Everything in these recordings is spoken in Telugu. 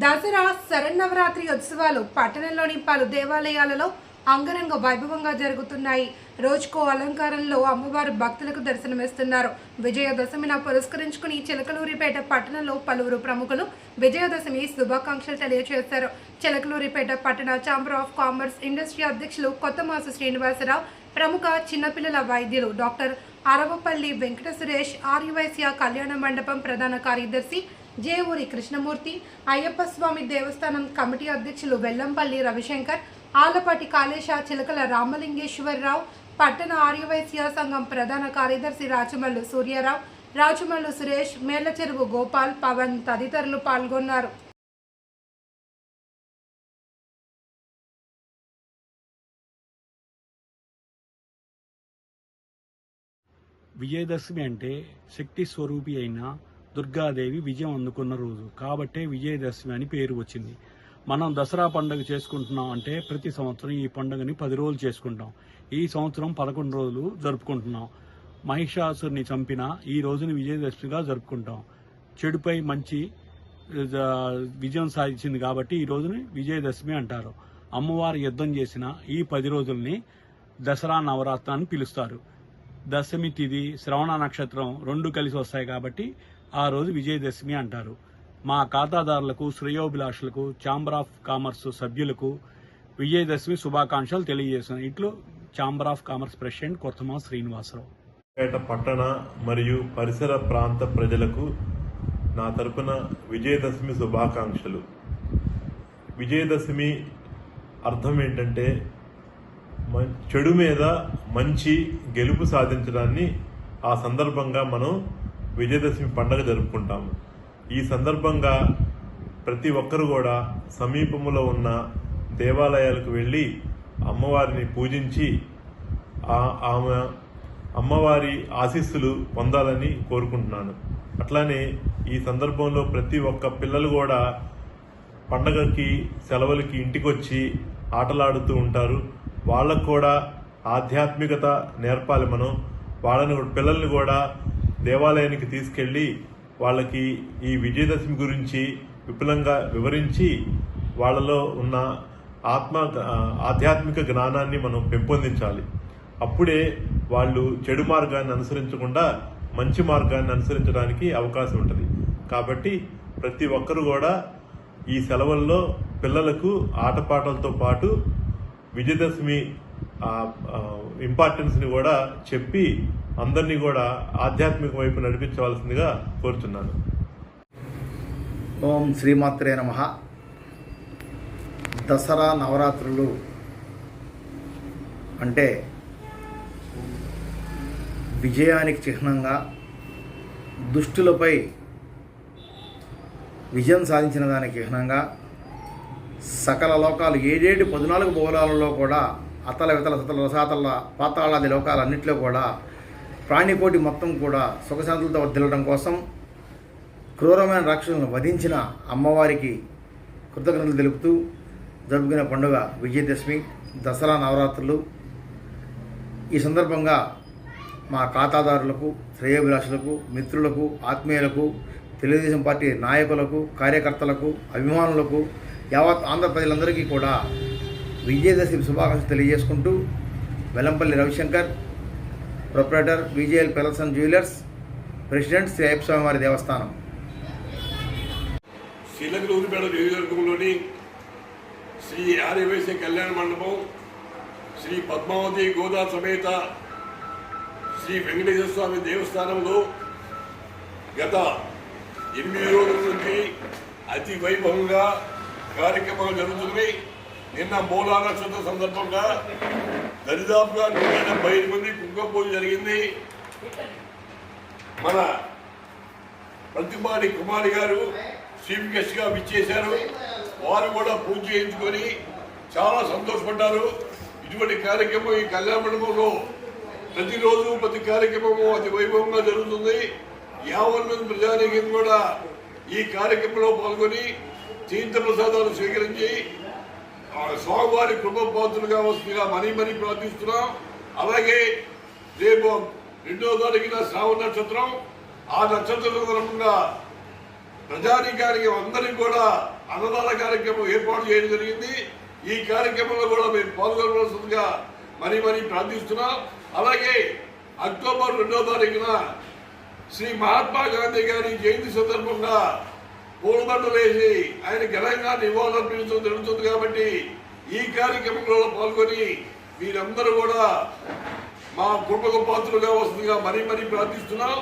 దసరా శరన్నవరాత్రి ఉత్సవాలు పట్టణంలోని పలు దేవాలయాలలో అంగరంగ వైభవంగా జరుగుతున్నాయి. రోజుకో అలంకారంలో అమ్మవారు భక్తులకు దర్శనమిస్తున్నారు. విజయదశమిన పురస్కరించుకుని చిలకలూరిపేట పట్టణంలో పలువురు ప్రముఖులు విజయదశమి శుభాకాంక్షలు తెలియజేశారు చిలకలూరిపేట పట్టణ ఛాంబర్ ఆఫ్ కామర్స్ ఇండస్ట్రీ అధ్యక్షులు కొత్తమాసు శ్రీనివాసరావు ప్రముఖ చిన్నపిల్లల వైద్యులు డాక్టర్ అరవపల్లి వెంకట సురేష్ ఆర్యవైశ్య కళ్యాణ మండపం ప్రధాన కార్యదర్శి జేవూరి కృష్ణమూర్తి అయ్యప్ప స్వామి దేవస్థానం కమిటీ అధ్యక్షులు వెల్లంపల్లి రవిశంకర్ ఆలపాటి కాళేశ చిలకల రామలింగేశ్వరరావు పట్టణ ఆర్యవైశ్య సంఘం ప్రధాన కార్యదర్శి రాచమల్లు సూర్యారావు రాచమల్లు సురేష్ మేళ్ళచెరువు గోపాల్ పవన్ తదితరులు పాల్గొన్నారు. విజయదశమి అంటే శక్తి స్వరూపి అయిన దుర్గాదేవి విజయం అందుకున్న రోజు. కాబట్టే విజయదశమి అని పేరు వచ్చింది. మనం దసరా పండుగ చేసుకుంటున్నాం అంటే ప్రతి సంవత్సరం ఈ పండుగని పది రోజులు చేసుకుంటాం. ఈ సంవత్సరం పదకొండు రోజులు జరుపుకుంటున్నాం. మహిషాసుని చంపిన ఈ రోజుని విజయదశమిగా జరుపుకుంటాం. చెడుపై మంచి విజయం సాధించింది కాబట్టి ఈ రోజుని విజయదశమి అంటారు. అమ్మవారు యుద్ధం చేసిన ఈ పది రోజుల్ని దసరా నవరాత్రి అని పిలుస్తారు. దశమి తిథి శ్రవణ నక్షత్రం రెండు కలిసి వస్తాయి కాబట్టి ఆ రోజు విజయదశమి అంటారు. మా ఖాతాదారులకు శ్రేయోభిలాషులకు ఛాంబర్ ఆఫ్ కామర్స్ సభ్యులకు విజయదశమి శుభాకాంక్షలు తెలియజేస్తున్నాను. ఇట్లు ఛాంబర్ ఆఫ్ కామర్స్ ప్రెసిడెంట్ కొత్తమా శ్రీనివాసరావు. పేట పట్టణ మరియు పరిసర ప్రాంత ప్రజలకు నా తరపున విజయదశమి శుభాకాంక్షలు. విజయదశమి అర్థం ఏంటంటే చెడు మీద మంచి గెలుపు సాధించడాన్ని ఆ సందర్భంగా మనం విజయదశమి పండగ జరుపుకుంటాము. ఈ సందర్భంగా ప్రతి ఒక్కరు కూడా సమీపంలో ఉన్న దేవాలయాలకు వెళ్ళి అమ్మవారిని పూజించి ఆమె అమ్మవారి ఆశీస్సులు పొందాలని కోరుకుంటున్నాను. అట్లానే ఈ సందర్భంలో ప్రతి ఒక్క పిల్లలు కూడా పండగకి సెలవులకి ఇంటికొచ్చి ఆటలాడుతూ ఉంటారు. వాళ్ళకు కూడా ఆధ్యాత్మికత నేర్పాలి మనం. వాళ్ళని పిల్లల్ని కూడా దేవాలయానికి తీసుకెళ్ళి వాళ్ళకి ఈ విజయదశమి గురించి విపులంగా వివరించి వాళ్ళలో ఉన్న ఆత్మ ఆధ్యాత్మిక జ్ఞానాన్ని మనం పెంపొందించాలి. అప్పుడే వాళ్ళు చెడు మార్గాన్ని అనుసరించకుండా మంచి మార్గాన్ని అనుసరించడానికి అవకాశం ఉంటుంది. కాబట్టి ప్రతి ఒక్కరు కూడా ఈ సెలవుల్లో పిల్లలకు ఆటపాటలతో పాటు విజయదశమి ఇంపార్టెన్స్ని కూడా చెప్పి అందరినీ కూడా ఆధ్యాత్మిక వైపు నడిపించవలసిందిగా కోరుతున్నాను ఓం శ్రీమాత్రే నమ. దసరా నవరాత్రులు అంటే విజయానికి చిహ్నంగా దుష్టులపై విజయం సాధించిన దానికి చిహ్నంగా సకల లోకాలు ఏడేడు పద్నాలుగు భూలాలలో కూడా అతల వితల సతల రసాతల పాతాళాది లోకాలన్నింటిలో కూడా ప్రాణికోటి మొత్తం కూడా సుఖశాంతులతో వర్ధిల్లడం కోసం క్రూరమైన రాక్షసులను వధించిన అమ్మవారికి కృతజ్ఞతలు తెలుపుతూ జరుపుకునే పండుగ విజయదశమి దసరా నవరాత్రులు. ఈ సందర్భంగా మా ఖాతాదారులకు శ్రేయోభిలాషులకు మిత్రులకు ఆత్మీయులకు తెలుగుదేశం పార్టీ నాయకులకు కార్యకర్తలకు అభిమానులకు యావత్ ఆంధ్ర ప్రజలందరికీ కూడా విజయదశమి శుభాకాంక్షలు తెలియజేసుకుంటూ వెల్లంపల్లి రవిశంకర్ ప్రొపరేటర్ విజయల్ పెలసన్ జ్యువెలర్స్ ప్రెసిడెంట్ శ్రీ అయ్యప్ప స్వామివారి దేవస్థానం. శ్రీలంకలూరిపేట నియోజకవర్గంలోని శ్రీ ఆర్యవైశ్య కళ్యాణ మండపం శ్రీ పద్మావతి గోదా సమేత శ్రీ వెంకటేశ్వర స్వామి దేవస్థానంలో గత ఎనిమిది రోజుల నుంచి అతి వైభవంగా కార్యక్రమాలు జరుగుతున్నాయి. నిన్న మూలా నక్షత్ర సందర్భంగా దరిదాపుగా నూట డెబ్బై ఐదు మంది కుంభపూజ జరిగింది. మన ప్రతిమాని కుమారి గారు చీఫ్ గెస్ట్గా విచ్చేశారు. వారు కూడా పూజ చేయించుకొని చాలా సంతోషపడ్డారు. ఇటువంటి కార్యక్రమం ఈ కళ్యాణ మండపంలో ప్రతిరోజు ప్రతి కార్యక్రమము అతి వైభవంగా జరుగుతుంది. యావన్ మంది ప్రజానీకం కూడా ఈ కార్యక్రమంలో పాల్గొని తీర్థ ప్రసాదాలు స్వీకరించి స్వామివారి కృపపాత్రులుగా వస్తుందిగా మనీ మరీ ప్రార్థిస్తున్నాం. అలాగే రేపు రెండో తారీఖున శ్రావణ నక్షత్రం. ఆ నక్షత్రం సందర్భంగా ప్రజానీకానికి అందరికి కూడా అన్నదాన కార్యక్రమం ఏర్పాటు చేయడం జరిగింది. ఈ కార్యక్రమంలో కూడా మేము పాల్గొనవలసిందిగా మరీ మరీ ప్రార్థిస్తున్నాం. అలాగే అక్టోబర్ రెండో తారీఖున శ్రీ మహాత్మా గాంధీ గారి జయంతి సందర్భంగా పూలదండలు వేసి ఆయన ఘనంగా నివాళులర్పించడం జరుగుతుంది కాబట్టి ఈ కార్యక్రమంలో పాల్గొని మీరందరూ కూడా మా కృపకు పాత్రలుగా వస్తుందిగా మరీ మరీ ప్రార్థిస్తున్నాం.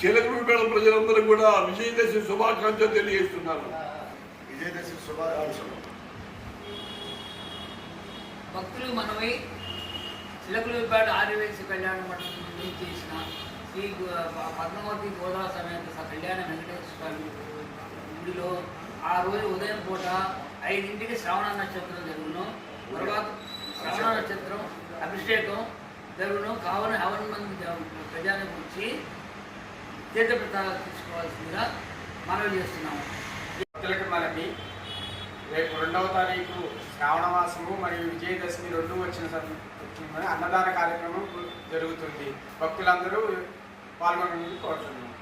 చిలకలూరుపేట ప్రజలందరూ కూడా విజయదశమి శుభాకాంక్షలు తెలియజేస్తున్నారు. విజయదశమి శుభాకాంక్షలు. భక్తులు మనమై చిలకలూరుపేట ఆర్యవేశ కళ్యాణ మండపం చేసిన శ్రీ పద్మావతి గోదా సమేత కళ్యాణ వెంకటేశ్వర స్వామి గుడిలో ఆ రోజు ఉదయం పూట ఐదింటికి శ్రావణ నక్షత్రం జరుగును. తర్వాత శ్రావణ నక్షత్రం అభిషేకం జరుగును. కావున హవన మంది ప్రజానికి వచ్చి తీర్థప్రతాలు తీసుకోవాల్సిందిగా మనవి చేస్తున్నాము. భక్తులకు మనకి రేపు రెండవ తారీఖు శ్రావణ మాసము మరియు విజయదశమి రెండు వచ్చిన వచ్చిన అన్నదాన కార్యక్రమం జరుగుతుంది. భక్తులందరూ పాల్గొనడానికి కోరుతున్నాం